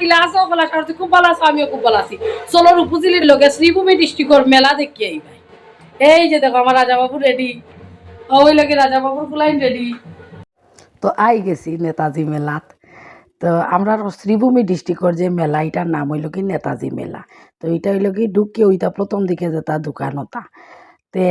কিলা আছো বলা সারতে খুব ভালো আছো, আমিও খুব ভালো আছি। চলো রূপজিলির লগে শ্রীভূমি ডিস্ট্রিক্টর মেলা দেখি আই ভাই এই যে দেখো আমার রাজাবাবু রেডি ওই লগে রাজাবাবুর ফুলাইন রেডি তো আই গেছি নেতাজি মেলাত। তো আমরা শ্রীভূমি ডিস্ট্রিক্টর যে মেলা এটার নাম হইল কি নেতাজি মেলা। তো এটা হইল কি ঢুকিয়ে ওইটা প্রথম দিকে যে তার দোকান ওটা তে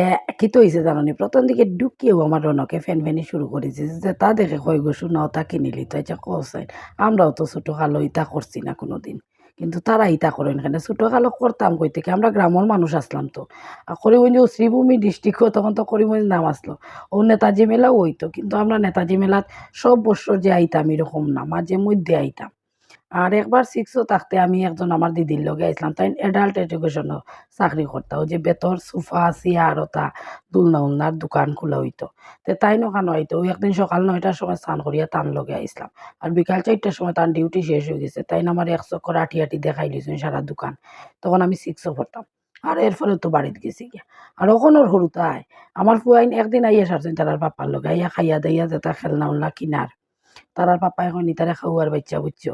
তো হয়েছে জানি প্রথম দিকে ঢুকিয়েও আমার রনকে ফ্যান ফ্যানি শুরু করেছে, যে তা দেখে কই গো, শোনা ওটা কিনিলি তো এটা কসাই আমরাও তো ছোটো কালো ইটা করছি না কোনো দিন কিন্তু তারা ইটা করেন এখানে ছোটো কালো করতাম কই থেকে, আমরা গ্রামের মানুষ আসলাম তো। আর করিমগঞ্জ শ্রীভূমি ডিস্ট্রিক্টও তখন তো করিমগঞ্জ নাম আসলো ও নেতাজি মেলাও হইতো, কিন্তু আমরা নেতাজি মেলাত সব বছর যে আইতাম, এরকম না মাঝে মধ্যে আইতাম। আর একবার সিক্সও থাকতে আমি একজন আমার দিদির লগে আইসলাম তাই অ্যাডাল্ট এডুকেশনও চাকরি করতাম যে বেতর সোফা চেয়ার ওটা দুলনা উলনার দোকান খোলা হইতো। তে তাই নখানো হইতো একদিন সকাল নয়টার সময় স্নান করিয়া তান লগে আইসলাম আর বিকাল চারটার সময় তার ডিউটি শেষ হয়ে গেছে, তাই আমার এক চক্কর আটি আটি দেখাই দিয়েছেন সারা দোকান। তখন আমি সিক্সও পড়তাম। আর এরপরে তো বাড়িতে গেছি গিয়া। আর ওখানোর সরু তাই, আমার ফুয়াইন একদিন আইয়া সারছেন তার পাপার লগে, আইয়া খাইয়া দাইয়া যেটা খেলনা উলনা কিনার। তারার পাপা এখন তারা খাওয়ার বাচ্চা বুঝছ।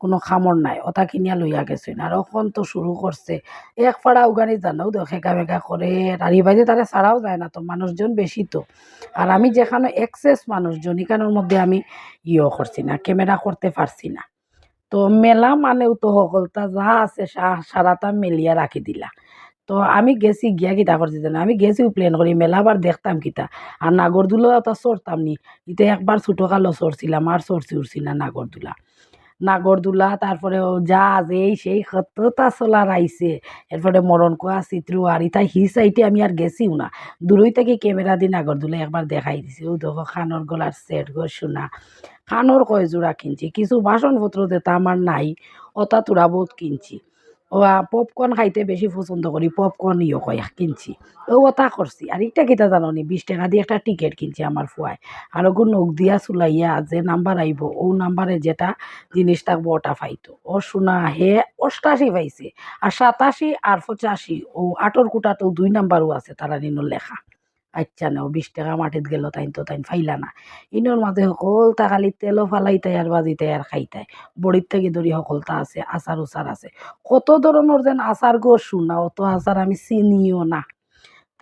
কোনো খামর নাই ওটা কিনিয়া লইয়া গেছেন আর এখন তো শুরু করছে এক ফাড়া উগানি জানাও তো খেকা মেকা করে আর ইবাজে তারা ছাড়াও যায় না তো মানুষজন বেশি তো। আর আমি যেখানে এক্সেস মানুষজন এখানের মধ্যে আমি ইয়ে করছি না ক্যামেরা করতে পারছি না। তো মেলা মানেও তো সকলটা যা আছে সারাটা মেলিয়া রাখি দিলা। তো আমি গেছি গিয়া কিতা করছি জানো? আমি গেছি প্লেন করি মেলা আবার দেখতাম কিতা। আর নাগরদুলো তো চড়তাম নি ইতে একবার ছোটো কালো চড়ছিলাম আর চড়ছি উঠছি না নাগরদুলা নাগরদোলা, তারপরে ও জাহাজ, এই সেই কতটা চলার আইসে এরপরে মরণ কোয়া চিত্র আর ইতা হি সাইটে আমি আর গেছিও না। দূরই থেকে ক্যামেরা দিয়ে নাগরদোলা একবার দেখাই দিছি। ও দেখো খানোর গলার সেট গো শোনা। খানোর কয় জোড়া কিনছি। কিছু বাসনপত্র যেটা আমার নাই। অতা তোরা বহুত কিনছি। পপকর্ন খাইতে বেশি পছন্দ করি পপকর্ন ইয়ে কয় কিনছি। ও তা করছি আর একটা কিতা জানো নি বিশ টাকা দিয়ে একটা টিকিট কিনছি আমার ফুয়ায় আর ওগুলো নখ দিয়া চুলাইয়া যে নাম্বার আইব ও নাম্বারে যেটা জিনিস থাকব ওটা পাইতো ও শোনা হে অষ্টাশি পাইছে। আর সাতাশি আর পঁচাশি ও আটর কুটাতেও দুই নাম্বারও আছে তারা নিন লেখা। আচ্ছা না বিশ টাকা মাটিত গেল, তাইন তো তাইন ফাইলা না। ইনোর মাঝে সকলটা খালি তেলও ফালাইতাই আর বাজিতাই আর খাইতাই বড়ির থেকে ধরি সকলটা আছে, আচার উচার আছে। কত ধরনের যেন আচার গো শুনা, অত আচার আমি চিনিও না।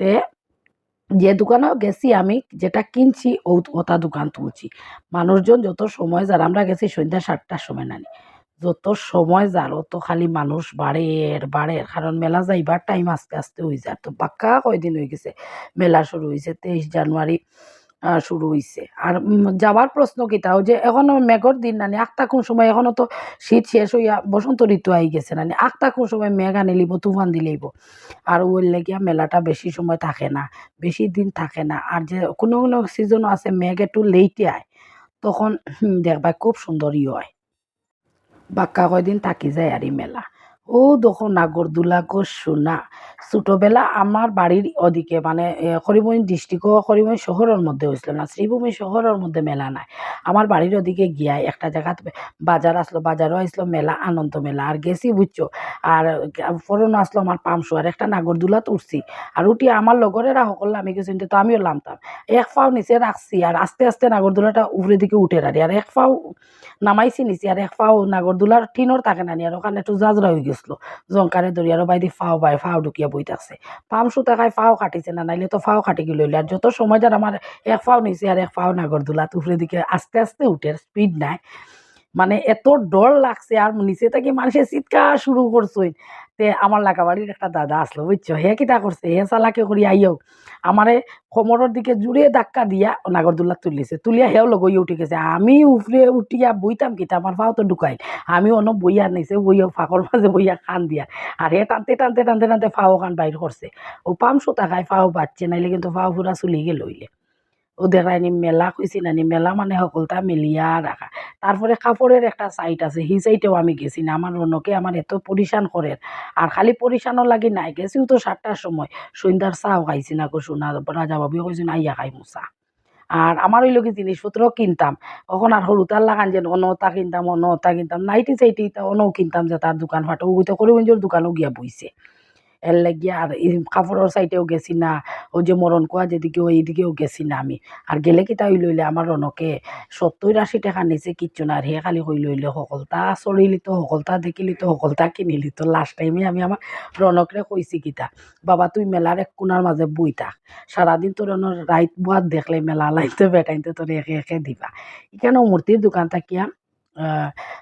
তে যে দোকানে গেছি আমি, যেটা কিনছি ওটা দোকান তুলছি। মানুষজন যত সময় যার, আমরা গেছি সন্ধ্যা সাতটার সময় নানি। যত সময় যার, অত খালি মানুষ বাড়ে বাড়ে। কারণ মেলা যাইবার টাইম আস্তে আস্তে হয়ে যায় তো পাক্কা কয়দিন হয়ে গেছে, মেলা শুরু হয়েছে তেইশ জানুয়ারি শুরু হয়েছে আর যাবার প্রশ্ন কিটাও যে এখনও মেঘর দিন নানি আখটা কোন সময় এখনও তো শীত শেষ হইয়া বসন্ত ঋতু আই গেছে নানি। আখটা কোন সময় মেঘ আনি লিব, তুফান দিলেইব আর ওই লেগিয়া মেলাটা বেশি সময় থাকে না, বেশি দিন থাকে না। আর যে কোনো কোনো সিজনও আছে, মেঘ একটু লেটে আয়, তখন দেখবা খুব সুন্দরই হয়। বাক্কা কয়দিন থাকি যায় আর মেলা। ও দেখো নাগরদোলা গো সোনা ছোটোবেলা আমার বাড়ির ওদিকে মানে করিমগঞ্জ ডিস্ট্রিক্ট করিমগঞ্জ শহরের মধ্যে হয়েছিল না শ্রীভূমি শহরের মধ্যে মেলা নাই। আমার বাড়ির ওদিকে গিয়া একটা জায়গাত বাজার আসলো বাজারও আসলো মেলা, আনন্দ মেলা। আর গেছি বুঝছ আর ফরনো আসলো আমার পামশু আর একটা নাগরদোলাত উঠছি। আর উঠি আমার লগরেরা সকল আমি কিছু তো আমিও লামতাম এক ফাও নিচে রাখছি আর আস্তে আস্তে নাগরদোলাটা উপরের দিকে উঠে রাখি আর এক ফাও নামাইছি নিচে আর এক ফাও নাগরদোলার টিনর থাকে না আর ওখানে একটু জাজরা হয়ে গেছিল জঙ্কারে দরিয়ারও বাইদি ফাও বাই, ফাও ঢুকিয়া বই থাকছে। পাম সুতা খাই ফাও কাটিছে না নাইলে তো ফাও কাটি গেল আর যত সময় যার আমার এক ফাও নিছে আর এক ফাও নাগর দোলা তুফরে দিকে আস্তে আস্তে উঠে স্পিড নাই। মানে এত ডর লাগছে আর নিচে থেকে মানুষের চিৎকার শুরু করছই তে আমার লাগা বাড়ির একটা দাদা আসলো, বুঝছ? হে কিতা করছে? হে চালাকে করি আইও আমারে কোমরের দিকে জুড়ে ধাক্কা দিয়া নাগরদোল্লা তুলিছে। তুলিয়া হেও লগই উঠে গেছে। আমি উপরে উঠিয়া বইতাম কিতা? আমার পাও তো ঢুকাই। আমি অন্য বইয়া নিছে বইয়া ফাঁকর মাঝে বইয়া খান দিয়া। আর হে টানতে টানতে টানতে টানতে ফাও খান বাইর করছে ও পাম সুতা খায় ফাও বাচ্চে নাইলে কিন্তু ফাও ফুরা চুলি গে লইলে ও দেখায়নি মেলা কইছি নানি মেলা মানে সকলটা মেলিয়া রাখা তারপরে কাপড়ের একটা সাইট আছে, সেই সাইটেও আমি গেছি না আমার অন্যকে আমার এত পরিশান করে আর খালি পরিশানও লাগি নাই, গেছিও তো সাতটার সময়। সন্ধ্যার চাও খাইছি না কো শোনা রাজা বাবুও কইছি না ইয়া খাই মুসা আর আমার ওই লোকে জিনিসপত্র কিনতাম। তখন আর হলুতার লাগান যে অনতা কিনতাম অনতা কিনতাম, নাইটি সাইটি অনও কিনতাম যে তার দোকান ফাটো ওইটা করিমগঞ্জের দোকানও গিয়া বইছে। এর লাগিয়া আর কাপড়ের সাইডেও গেছি না। ও যে মরণ কোয়া যেদিকে ওইদিকেও গেছি না আমি। আর গেলে কিতা হই লইলে আমার রনকে সত্তর আশি টাকা নিচে কিচ্ছু না আর হে খালি কই লইলে সকলতা চলিলি তো সকলতা দেখিলি তো সকলতা কিনিলি তো লাস্ট টাইমে আমি আমার রনকরে কইছি কিতা, বাবা, তুই মেলার এক কোনার মাঝে বই থাক। সারাদিন তোর রাইত বুয়াত দেখলে মেলা লাইতে বেটাইতে তোর একে একে দিবা। এখানেও মূর্তির দোকান থাকিয়া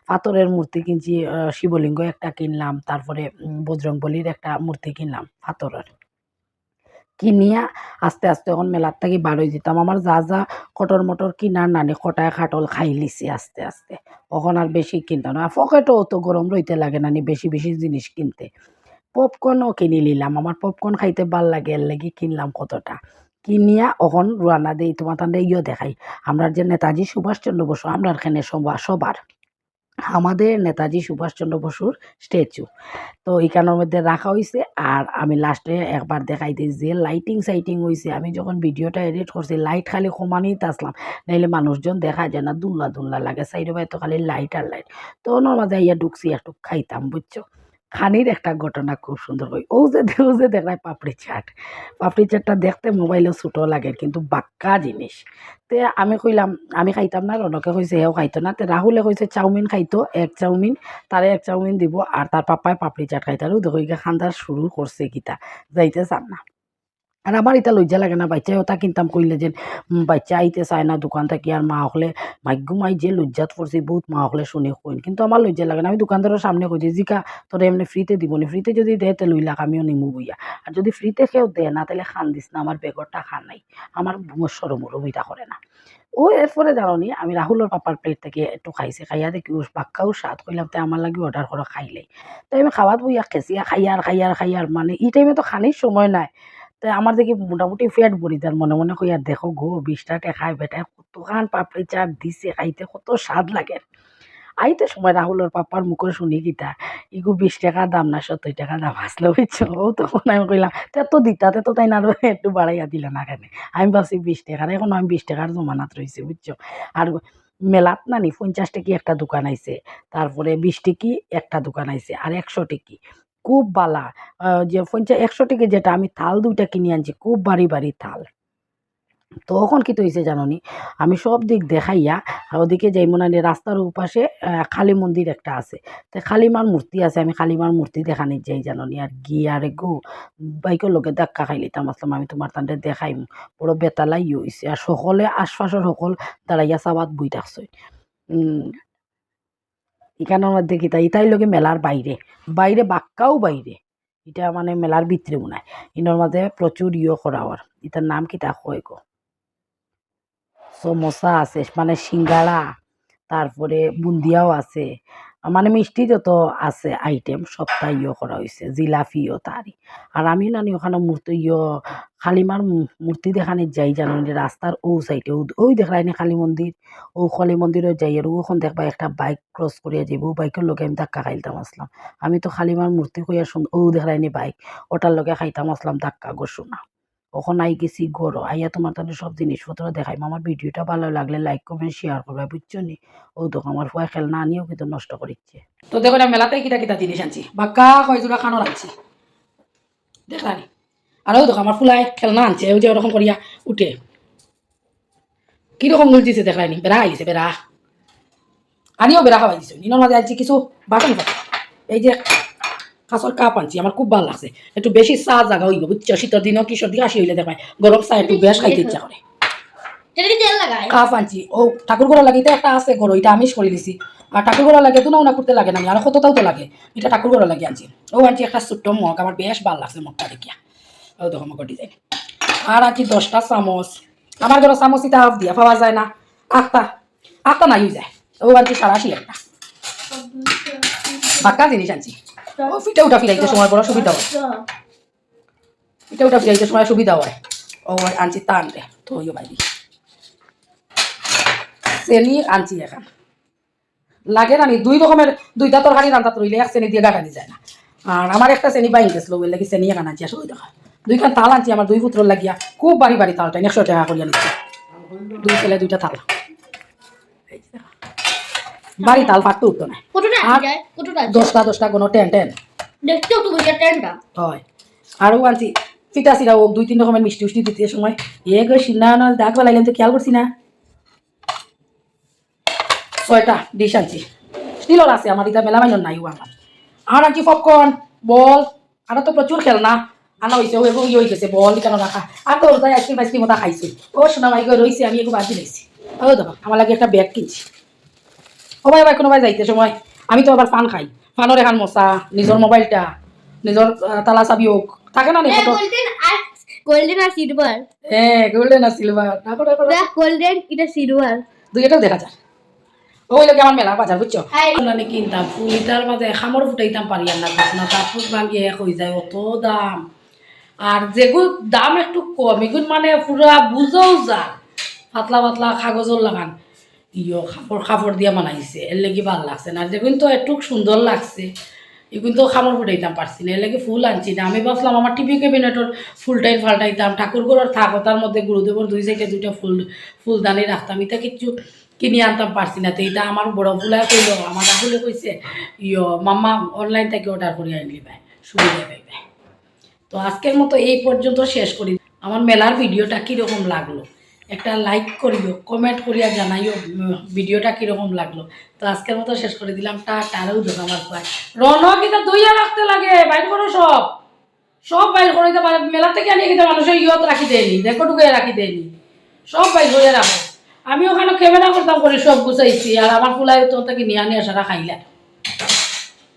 পাথরের মূর্তি কিনছি শিবলিঙ্গ একটা কিনলাম, তারপরে বজরংবলির একটা মূর্তি কিনলাম, পাথরের। কিনিয়া আস্তে আস্তে এখন মেলার থেকে হয়ে যেতাম। আমার যা যা কটর মটর কিনার নানি কটায় খাটল খাই লিছি আস্তে আস্তে। এখন আর বেশি কিনতাম না, পকেটও তো গরম রইতে লাগে নানি বেশি বেশি জিনিস কিনতে। পপকর্নও কিনি নিলাম, আমার পপকর্ন খাইতে ভালো লাগে, এর লাগি কিনলাম কতটা। কিনিয়া অখন রান্না দেই, তোমার তান্ডে ইয়ে দেখাই। আমরা যে নেতাজি সুভাষচন্দ্র বসু আমরা এখানে সবার। আমাদের নেতাজি সুভাষচন্দ্র বসুর স্ট্যাচু। তো এইখানের মধ্যে রাখা হয়েছে আর আমি লাস্টে একবার দেখাই দিই যে লাইটিং সাইটিং হয়েছে আমি যখন ভিডিওটা এডিট করছি, লাইট খালি কমানিই আসলাম। নাইলে মানুষজন দেখা যায় না দুল্লা দুল্লা লাগে। সাইডে তো খালি লাইট আর লাইট তো ওনার ইয়া ঢুকছি, একটু খাইতাম, বুঝছ? খানির একটা ঘটনা খুব সুন্দর হয়। ও যে ও যে দেখায় পাপড়ি চাট। পাপড়ি চাটটা দেখতে মোবাইলেও ছোটো লাগে, কিন্তু বাক্কা জিনিস। তে আমি কইলাম, আমি খাইতাম না, রনকে কইছে হেও খাইতো না। তে রাহুলে কইছে, চাউমিন খাইতো, এক চাউমিন, তারে এক চাউমিন দিব, আর তার পাপায় পাপড়ি চাট খাইতো আর দেখো খান্দার খান্দা শুরু করছে গীতা, যাইতে চান না। আর আমার এটা লজ্জা লাগে না বাচ্চা ওটা কিনতাম কইলে যে বাচ্চা আইতে চায় না দোকান থেকে আর মা হলে, ভাগ্য মাই যে লজ্জাত পড়ছি, বহুত মা হলে শুনে কইন কিন্তু আমার লজ্জা লাগে না, আমি দোকানদারের সামনে কইছি, জিকা, তোরা এমনি ফ্রিতে দিব নি ফ্রিতে যদি দেয় তে লইলাক আমিও নিমু বইয়া। আর যদি ফ্রিতে কেউ দেয় না, তাহলে খান দিস না, আমার বেগর টাকা নাই, আমার সরমরম এটা করে না। ও এরপরে জানো আমি রাহুলের পাপার প্লেট থেকে একটু খাইছি, খাইয়া দেখি ওর বাক্কাও স্বাদ কইলাম তাই আমার লাগে অর্ডার করে খাইলেই তাই আমি খাওয়াত বইয়া খেসিয়া খাইয়ার খাইয়ার খাইয়ার মানে এই টাইমে তো খানির সময় নাই। তো আমার দেখি মোটামুটি ফ্যাট বড়ি তার মনে মনে কই, আর দেখো গো, বিশটা টেকায় বেটায় কতখান পাপড়ি চাট দিছে, খাইতে কত স্বাদ লাগে। আইতে সময় রাহুলের পাপার মুখে শুনি কিতা ইগু বিশ টাকা দাম না, সত্তর টাকা দাম আসলো, বুঝছ? ও তখন আমি কইলাম, তে তো দিতাতে তো তাই না একটু বাড়াইয়া দিলে না কেন? আমি ভাবছি বিশ টাকার, এখন আমি বিশ টাকার জমানাত রয়েছে বুঝছ? আর মেলাত না নি পঞ্চাশ টাকি একটা দোকান আইছে, তারপরে বিশ টিকি একটা দোকান আইছে, আর একশো টিকি। খুব বালা। যে পঞ্চাশ একশো টিকি যেটা, আমি থাল দুইটা কিনে আনছি, খুব বাড়ি বাড়ি থাল তখন কি হয়েছে জানো নি আমি সব দিক দেখাইয়া ওদিকে যাই মনে রাস্তার উপাশে কালী মন্দির একটা আছে। তো কালীমার মূর্তি আছে, আমি কালীমার মূর্তি দেখা দেখানি যাই জানো নি আর গিয়ে আরে গো, বাইকের লোকে ধাক্কা খাই লিতাম আসলাম আমি তোমার তান্ডে দেখাইম। বড় বেতালাই হয়েছে আর সকলে আশপাশের সকল দাঁড়াইয়া চাবাত বই থাকছে এখানের মধ্যে তাই ইতাই লোকে মেলার বাইরে। বাইরে বাক্কাও বাইরে। এটা মানে মেলার ভিতরে হয় ইনোর মাঝে প্রচুর ইয়ে করা হওয়ার এটার নাম কি হয় গো? সমোসা আছে মানে সিঙ্গাড়া। তারপরে বুন্দিয়াও আছে। মানে মিষ্টি যত আছে আইটেম সবটা ইয়ে করা হয়েছে জিলাপিও তারই। আর আমি নানি ওখানে মূর্তি ইয়ে কালিমার মূর্তি দেখানি যাই জানো নি, রাস্তার ও সাইডে ওই দেখায় নি কালী মন্দির ও কালী মন্দিরও যাই আর ওখান দেখবা একটা বাইক ক্রস করিয়া যাইব ও বাইকের লোকে আমি ধাক্কা খাইতাম আসলাম। আমি তো খালিমার মূর্তি কইয়া শুন ও দেখায় নি বাইক ওটার লোকে খাইতাম আসলাম ধাক্কা গো ওখন আই গেছি গরো আইয়া তোমার তাহলে সব জিনিসপত্র দেখাই আমার ভিডিওটা ভালো লাগলে লাইক কমেন্ট শেয়ার করবে, বুঝছ নি? ও তো আমার ফুয়া খেলনা আনিও কিন্তু নষ্ট করিচ্ছে। তো দেখো না, মেলাতে কিটা কিটা জিনিস আনছি। বাক্কা কয়জোড়া খানো আনছি দেখলানি আর ও দেখো, আমার ফুলাই খেলনা আনছে ওই যে ওরকম করিয়া উঠে। কীরকম গুলছিছে দেখলানি বেড়া আইছে, বেড়া। আনিও বেড়া খাওয়াই দিছো। নিনোর মাঝে আনছি কিছু বাটন এই যে কাঁচর কাপ আনছি আমার খুব ভালো লাগছে। একটু বেশি চা জাগা হইব বুঝছ শীতের দিনও কি সর্দি আসি হইলে দেখায় গরম চা একটু বেশ খাইতে ইচ্ছা করে কাপ আনছি। ও ঠাকুর গোড়া লাগিতে একটা আছে গরো এটা আমিষ করে দিছি। আর ঠাকুর গোড়া লাগে তো না উনা করতে লাগে না আর কতটাও তো লাগে। এটা ঠাকুর গোড়া লাগে আনছি। ও আনছি একটা ছোট্ট মগ আমার বেশ ভালো লাগছে মগটা দেখিয়া। ও দেখো মগর ডিজাইন আর আনছি দশটা চামচ। আমার ঘরে চামচ এটা হাফ দিয়া পাওয়া যায় না। আটটা আটটা নাই যায়। ও আনছি সারাশি একটা বাক্কা জিনিস আনছি। ও ফিটে উঠা ফিরাইতে সময় বড় সুবিধা হয়। ফিটে উঠা ফিরাইতে সময় সুবিধা হয়। ও আনছি টান রে তো বাইরি। চেনি আনছি এখন। লাগে না দুই রকমের দুইটা তরকারি রান্না রইলে এক চেনি দিয়ে গাটানি যায় না। আর আমার একটা চেনি বাইন গেছিল ওই লাগি চেনি এখন আনছি আসলে দেখা। দুইখান তাল আনছি আমার দুই পুত্র লাগিয়া। খুব বাড়ি বাড়ি তালটা একশো টাকা করিয়া নিচ্ছি দুই ছেলে দুইটা তাল এই দেখো। বাড়ি তাল ফাটতে উঠতো না। কতটা যায় কতটা দশটা দশটা কোনো টেন টেন। দেখতেও তো বুঝা ট্রেনটা হয়। আরও আনছি। ফিটা সিরা ও দুই তিন রকমের মিষ্টি উষ্টি দিতে সময়। এ গো সিন্না না দাগ বালাইলাম তো খেয়াল করছি না। ছয়টা ডিশ আনছি। স্টিলর আছে আমার এটা মেলা মাইন নাই ও আমার। আর আনছি পপকর্ন বল। আর তো প্রচুর খেলনা। আনা হয়েছে ও এগুলো ইয়ে হয়ে গেছে বল কেন রাখা? আর তো ওটাই আইসক্রিম আইসক্রিম ওটা খাইছে। ও শোনা মাই রয়েছে আমি এগুলো বাদ দিয়েছি। ও দেখো আমার লাগে একটা ব্যাগ কিনছি। ভাই ভাই কোনো ভাই যাইতে সময়। আমি তো আবার পান খাই। পানের এখান মশা নিজের মোবাইলটা নিজের তালা চাবি হোক থাকে না নি গোল্ডেন আর সিলভার হ্যাঁ গোল্ডেন আর সিলভার গোল্ডেন এটা সিলভার দুইটাও দেখা যায়। ওই লোকে আমার মেলা বাজার বুঝছ? কিনতাম ফুলিটার মাঝে খামর ফুটাইতাম পারি আর না না তারপর ভাঙিয়ে এক হয়ে যায় অত দাম। আর যেগুলো দাম একটু কম এগুলো মানে পুরা বুঝাও যা পাতলা পাতলা কাগজর লাগান। ইয়ো খাপড় কাপড় দিয়ে বানাইছে এর লেগে ভালো লাগছে না। যেগুলো তো একটু সুন্দর লাগছে। এগুলো তো খামর ফুটাইতাম পারছি না। এর লেগে ফুল আনছি না। আমি ভাবলাম আমার টিভি ক্যাবিনেটর ফুলটাই ফাল্টাইতাম ঠাকুর ঘরের থাকো তার মধ্যে গুরুদেবর দুই সাইডে দুইটা ফুল ফুলদানি রাখতাম এটা কিছু কিনে আনতাম পারছি না। তো এটা আমার বড় ফুলাই কইল আমার ফুলে কইছে ইয়ো, মাম্মা অনলাইন থেকে অর্ডার করে আনলি ভাই। সুবিধা পাইবে তো আজকের মতো এই পর্যন্ত শেষ করি। আমার মেলার ভিডিওটা কীরকম লাগল? একটা লাইক করিও কমেন্ট করিয়া জানাইও ভিডিওটা কীরকম লাগল। তো আজকের মতো শেষ করে দিলাম টা টারেও দেবো আমার প্রায় রন কিন্তু দইয়া রাখতে লাগে, বাইর করো সব। সব বাইর করে দিতে পারে মেলা থেকে আনিয়ে কিন্তু মানুষের ইয়ত রাখি দেয়নি দেখো টুকুয়ে রাখি দেয়নি সব বাইর করে রাখো। আমি ওখানে ক্যামেরা করতাম করে সব গুছাইছি, আর আমার ফুলাই তো থেকে নিয়ে আনি আসারা খাইলা।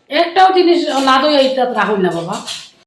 একটাও জিনিস না দই এইটা রাখুন না বাবা।